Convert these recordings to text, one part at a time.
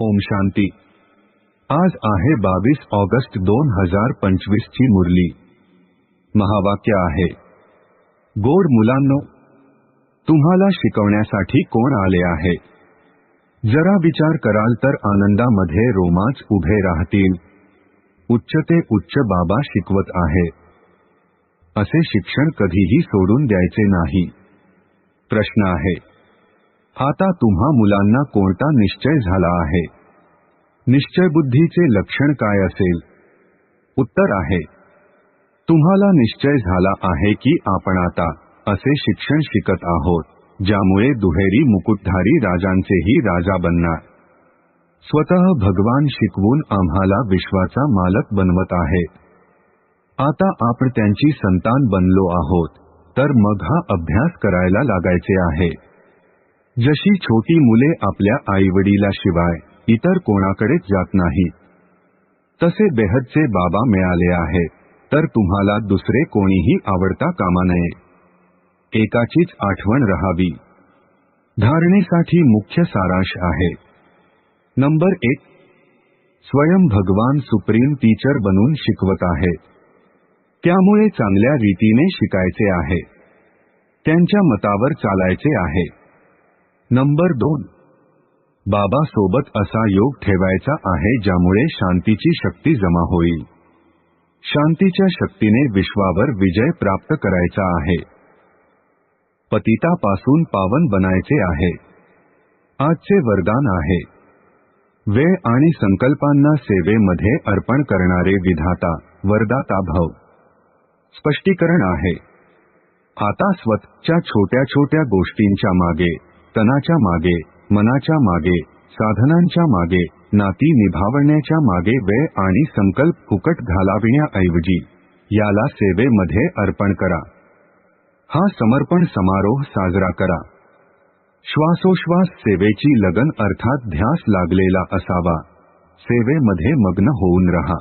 ओम शांती। आज आहे बावीस ऑगस्ट दोन हजार पंचवीस ची मुरली। महावाक्य आहे गोड मुलांनो तुम्हाला शिकवण्यासाठी कोण आले आहे? जरा विचार कराल तर आनंदामध्ये रोमांच उभे राहतील। उच्च ते उच्च बाबा शिकवत आहे। असे शिक्षण कधीही सोडून द्यायचे नाही। प्रश्न आहे आता तुम्हा मुलांना कोणता निश्चय झाला आहे? निश्चयबुद्धीचे लक्षण काय असेल? उत्तर आहे तुम्हाला निश्चय झाला आहे की आपण आता असे शिक्षण शिकत आहोत ज्यामुळे दुहेरी मुकुटधारी राजांचेही राजा बनणार. स्वतः भगवान शिकवून आम्हाला विश्वाचा मालक बनवत आहेत. आता आपण त्यांची संतान बनलो आहोत तर मग हा अभ्यास करायला लागायचे आहे. जशी छोटी मुले आपल्या आईवडिलाशिवाय इतर कोणाकडेच जात नाही तसे बेहदचे बाबा मिळाले आहे तर तुम्हाला दुसरे कोणीही आवडता कामा नये. एकाचीच आठवण रहावी. धारणेसाठी मुख्य सारांश आहे. नंबर एक स्वयं भगवान सुप्रीम टीचर बनून शिकवत आहे. त्यामुळे चांगल्या रीतीने शिकायचे आहे. त्यांच्या मतावर चालायचे आहे. नंबर दोन. बाबा सोबत असा योग ठेवायचा आहे ज्यामुळे शांतीची शक्ती जमा होईल. शांतीच्या शक्तीने विश्वावर विजय प्राप्त करायचा आहे. पतितापासून पावन बनायचे आहे. आजचे वरदान आहे. वेळ आणि संकल्पांना सेवेमध्ये अर्पण करणारे विधाता वरदाता भव. स्पष्टीकरण आहे. आता स्वतःच्या छोट्या छोट्या गोष्टींच्या मागे तनाच्या मागे मनाच्या मागे साधनांच्या मागे नाती निभावण्याच्या मागे वेळ आणि संकल्प फुकट घालाविण्याऐवजी याला सेवेमध्ये अर्पण करा. हा समर्पण समारोह साजरा करा. श्वासोश्वास सेवेची लगन अर्थात ध्यास लागलेला असावा. सेवेमध्ये मग्न होऊन रहा.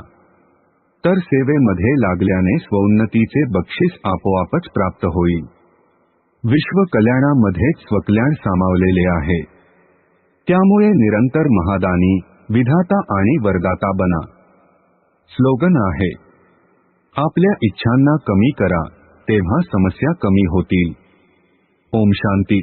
तर सेवेमध्ये लागल्याने स्वोन्नतीचे बक्षीस आपोआपच प्राप्त होईल. विश्व कल्याणामध्येच स्वकल्याण सामावलेले आहे. त्यामुळे निरंतर महादानी, विधाता आणि वरदाता बना. स्लोगन आहे, आपल्या इच्छांना कमी करा, तेव्हा समस्या कमी होतील. ओम शांती.